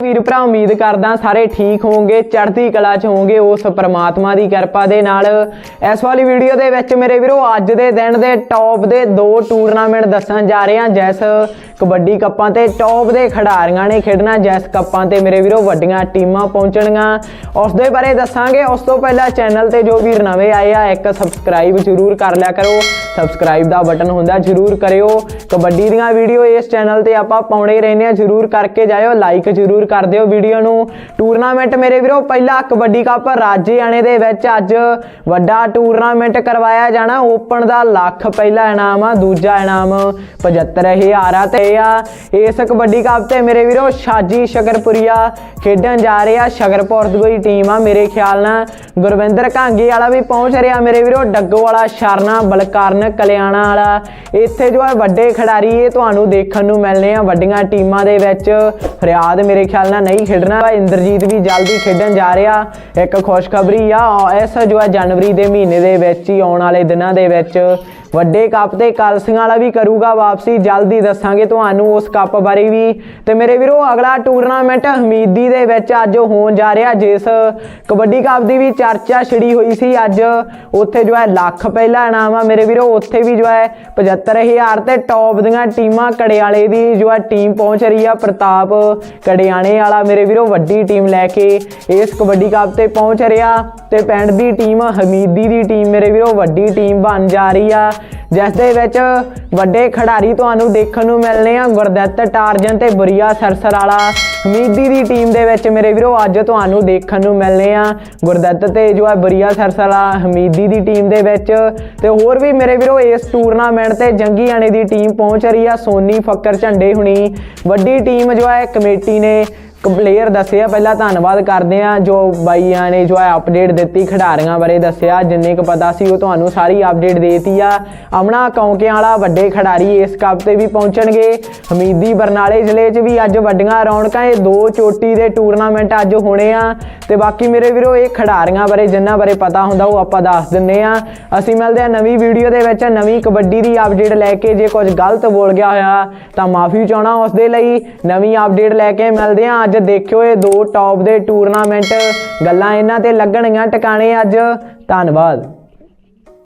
ਵੀਰ ਭਰਾ, ਉਮੀਦ ਕਰਦਾ ਸਾਰੇ ਠੀਕ ਹੋਵੋਗੇ, ਚੜ੍ਹਦੀ ਕਲਾ 'ਚ ਹੋਵੋਗੇ, ਉਸ ਪਰਮਾਤਮਾ ਦੀ ਕਿਰਪਾ ਦੇ ਨਾਲ। ਇਸ ਵਾਲੀ ਵੀਡੀਓ ਦੇ ਵਿੱਚ ਮੇਰੇ ਵੀਰੋ, ਅੱਜ ਦੇ ਦਿਨ ਦੇ ਟੌਪ ਦੇ ਦੋ ਟੂਰਨਾਮੈਂਟ ਦੱਸਣ ਜਾ ਰਹੇ ਹਾਂ। ਜੈਸ ਕਬੱਡੀ ਕੱਪਾਂ ਤੇ ਟੌਪ ਦੇ ਖਿਡਾਰੀਆਂ ਨੇ ਖੇਡਣਾ, ਜੈਸ ਕੱਪਾਂ ਤੇ ਮੇਰੇ ਵੀਰੋ ਵੱਡੀਆਂ ਟੀਮਾਂ ਪਹੁੰਚਣਗੀਆਂ। ਉਸ ਦੇ ਬਾਰੇ ਦੱਸਾਂਗੇ। ਉਸ ਤੋਂ ਪਹਿਲਾਂ ਚੈਨਲ ਤੇ ਜੋ ਵੀਰ ਨਵੇਂ ਆਏ ਆ, ਇੱਕ ਸਬਸਕ੍ਰਾਈਬ ਜ਼ਰੂਰ ਕਰ ਲਿਆ ਕਰੋ। ਸਬਸਕ੍ਰਾਈਬ ਦਾ ਬਟਨ ਹੁੰਦਾ, ਜ਼ਰੂਰ ਕਰਿਓ। ਕਬੱਡੀ ਦੀਆਂ ਵੀਡੀਓ ਇਸ ਚੈਨਲ ਤੇ ਆਪਾਂ ਪਾਉਣੇ ਹੀ ਰਹਿੰਦੇ ਆ ਜ਼ਰੂਰ ਕਰਕੇ ਜਾਇਓ ਲਾਈਕ ਜ਼ਰੂਰ ਕਰ ਦਿਓ ਵੀਡੀਓ ਨੂੰ। ਟੂਰਨਾਮੈਂਟ ਮੇਰੇ ਵੀਰੋ, ਪਹਿਲਾ ਕਬੱਡੀ ਕੱਪ ਰਾਜੇਆਣੇ ਦੇ ਵਿੱਚ ਅੱਜ ਵੱਡਾ ਟੂਰਨਾਮੈਂਟ ਕਰਵਾਇਆ ਜਾਣਾ। ਓਪਨ ਦਾ ਲੱਖ ਪਹਿਲਾ ਇਨਾਮ ਆ, ਦੂਜਾ ਇਨਾਮ 75000 ਆ ਤੇ ਆ। ਇਸ ਕਬੱਡੀ ਕੱਪ ਤੇ ਮੇਰੇ ਵੀਰੋ, ਸ਼ਾਜੀ ਸ਼ਗਰਪੁਰੀਆ ਖੇਡਣ ਜਾ ਰਹੇ। ਆ ਸ਼ਗਰਪੁਰ ਦੀ ਕੋਈ ਟੀਮ ਆ ਮੇਰੇ ਖਿਆਲ ਨਾਲ। ਗੁਰਵਿੰਦਰ ਕਾਂਗੇ ਵਾਲਾ ਵੀ ਪਹੁੰਚ ਰਿਹਾ ਮੇਰੇ ਵੀਰੋ। ਡੱਗੋ ਵਾਲਾ ਸ਼ਰਨਾ ਬਲਕਾਰਨ ਕਲਿਆਣਾ ਵਾਲਾ। ਇੱਥੇ ਜੋ ਹੈ ਵੱਡੇ ਖਿਡਾਰੀ, ਇਹ ਤੁਹਾਨੂੰ ਦੇਖਣ ਨੂੰ ਮਿਲਨੇ ਆ ਵੱਡੀਆਂ ਟੀਮਾਂ ਦੇ ਵਿੱਚ। ਫਰਿਆਦ ਮੇਰੇ ਖਿਆਲ ਨਾਲ ਨਹੀਂ ਖੇਡਣਾ। ਇੰਦਰਜੀਤ ਵੀ ਜਲਦੀ ਖੇਡਣ ਜਾ ਰਿਹਾ। ਇੱਕ ਖੁਸ਼ਖਬਰੀ ਆ, ਇਸ ਜੋ ਹੈ ਜਨਵਰੀ ਦੇ ਮਹੀਨੇ ਦੇ ਵਿੱਚ ਹੀ ਆਉਣ ਵਾਲੇ ਦਿਨਾਂ ਦੇ ਵਿੱਚ। ਵੱਡੇ ਕੱਪ ਤੇ ਕਲਸੀਆਂ ਵਾਲਾ ਵੀ ਕਰੂਗਾ ਵਾਪਸੀ, ਜਲਦੀ ਦੱਸਾਂਗੇ ਤੁਹਾਨੂੰ ਉਸ ਕੱਪ ਬਾਰੇ ਵੀ। ਤੇ ਮੇਰੇ ਵੀਰੋ, ਅਗਲਾ ਟੂਰਨਾਮੈਂਟ ਹਮੀਦੀ ਦੇ ਵਿੱਚ ਅੱਜ ਹੋਣ ਜਾ ਰਿਹਾ, ਜਿਸ ਕਬੱਡੀ ਕੱਪ ਦੀ ਵੀ ਚਰਚਾ ਛਿੜੀ ਹੋਈ ਸੀ ਅੱਜ। ਉੱਥੇ ਜੋ ਹੈ ਲੱਖ ਪਹਿਲਾ ਇਨਾਮ ਆ ਮੇਰੇ ਵੀਰੋ, ਉੱਥੇ ਵੀ ਜੋ ਹੈ 75000 ਤੇ ਟੌਪ ਦੀਆਂ ਟੀਮਾਂ ਕੜਿਆਲੇ ਦੀ ਜੋ ਹੈ ਟੀਮ ਪਹੁੰਚ ਰਹੀ ਆ, ਪ੍ਰਤਾਪ ਕੜਿਆਣੇ ਵਾਲਾ ਮੇਰੇ ਵੀਰੋ, ਵੱਡੀ ਟੀਮ ਲੈ ਕੇ ਇਸ ਕਬੱਡੀ ਕੱਪ ਤੇ ਪਹੁੰਚ ਰਿਹਾ। ਤੇ ਪਿੰਡ ਦੀ ਟੀਮ ਹਮੀਦੀ ਦੀ ਟੀਮ ਮੇਰੇ ਵੀਰੋ, ਵੱਡੀ ਟੀਮ ਬਣ ਜਾ ਰਹੀ ਆ। ਜਿਸ ਦੇ ਵਿੱਚ ਵੱਡੇ ਖਿਡਾਰੀ ਤੁਹਾਨੂੰ ਦੇਖਣ ਨੂੰ ਮਿਲਨੇ ਆ, ਗੁਰਦਿੱਤ, ਟਾਰਜਨ ਤੇ ਬੁਰੀਆ ਸਰਸਰ ਵਾਲਾ ਹਮੀਦੀ ਦੀ ਟੀਮ ਦੇ ਵਿੱਚ ਮੇਰੇ ਵੀਰੋ, ਅੱਜ ਤੁਹਾਨੂੰ ਦੇਖਣ ਨੂੰ ਮਿਲਨੇ ਆ। ਗੁਰਦਿੱਤ ਤੇ ਜੋ ਹੈ ਬੁਰੀਆ ਸਰਸਰ ਵਾਲਾ ਹਮੀਦੀ ਦੀ ਟੀਮ ਦੇ ਵਿੱਚ ਤੇ ਹੋਰ ਵੀ ਮੇਰੇ ਵੀਰੋ, ਇਸ ਟੂਰਨਾਮੈਂਟ ਤੇ ਜੰਗੀ ਜੰਗੀਆਣੇ ਦੀ ਟੀਮ ਪਹੁੰਚ ਰਹੀ ਆ, ਸੋਨੀ ਫੱਕਰ ਝੰਡੇ ਹੁਣੀ। ਵੱਡੀ ਟੀਮ ਜੋ ਹੈ ਕਮੇਟੀ ਨੇ ਪਲੇਅਰ ਦੱਸਿਆ, ਪਹਿਲਾਂ ਧੰਨਵਾਦ ਕਰਦੇ ਆ ਜੋ ਬਾਈਆਂ ਨੇ ਜੋ ਹੈ ਅਪਡੇਟ ਦਿੱਤੀ, ਖਿਡਾਰੀਆਂ ਬਾਰੇ ਦੱਸਿਆ, ਜਿੰਨੇ ਕੁ ਪਤਾ ਸੀ ਉਹ ਤੁਹਾਨੂੰ ਸਾਰੀ ਅਪਡੇਟ ਦੇਤੀ ਆ। ਅਮਨਾ ਕੌਂਕਿਆਂ ਵਾਲਾ ਵੱਡੇ ਖਿਡਾਰੀ ਇਸ ਕੱਪ ਤੇ ਵੀ ਪਹੁੰਚਣਗੇ। ਹਮੀਦੀ ਬਰਨਾਲੇ ਜ਼ਿਲ੍ਹੇ 'ਚ ਵੀ ਅੱਜ ਵੱਡੀਆਂ ਰੌਣਕਾਂ, ਇਹ ਦੋ ਚੋਟੀ ਦੇ ਟੂਰਨਾਮੈਂਟ ਅੱਜ ਹੋਣੇ ਆ। ਤੇ ਬਾਕੀ ਮੇਰੇ ਵੀਰੋ, ਇਹ ਖਿਡਾਰੀਆਂ ਬਾਰੇ ਜਿੰਨਾ ਬਾਰੇ ਪਤਾ ਹੁੰਦਾ, ਉਹ ਆਪਾਂ ਦੱਸ ਦਿੰਨੇ ਆ। ਅਸੀਂ ਮਿਲਦੇ ਆ ਨਵੀਂ ਵੀਡੀਓ ਦੇ ਵਿੱਚ, ਨਵੀਂ ਕਬੱਡੀ ਦੀ ਅਪਡੇਟ ਲੈ ਕੇ। ਜੇ ਕੁਝ ਗਲਤ ਬੋਲ ਗਿਆ ਹੋਇਆ, ਤਾਂ ਮਾਫੀ ਚਾਹਣਾ ਉਸ ਦੇ ਲਈ। ਨਵੀਂ ਅਪਡੇਟ ਲੈ ਕੇ ਮਿਲਦੇ ਆ ਅੱਜ ਦੇਖਿਓ ਇਹ ਦੋ ਟੌਪ ਦੇ ਟੂਰਨਾਮੈਂਟ ਗੱਲਾਂ ਇਹਨਾਂ ਤੇ ਲੱਗਣਗੀਆਂ ਟਿਕਾਣੇ ਅੱਜ। ਧੰਨਵਾਦ।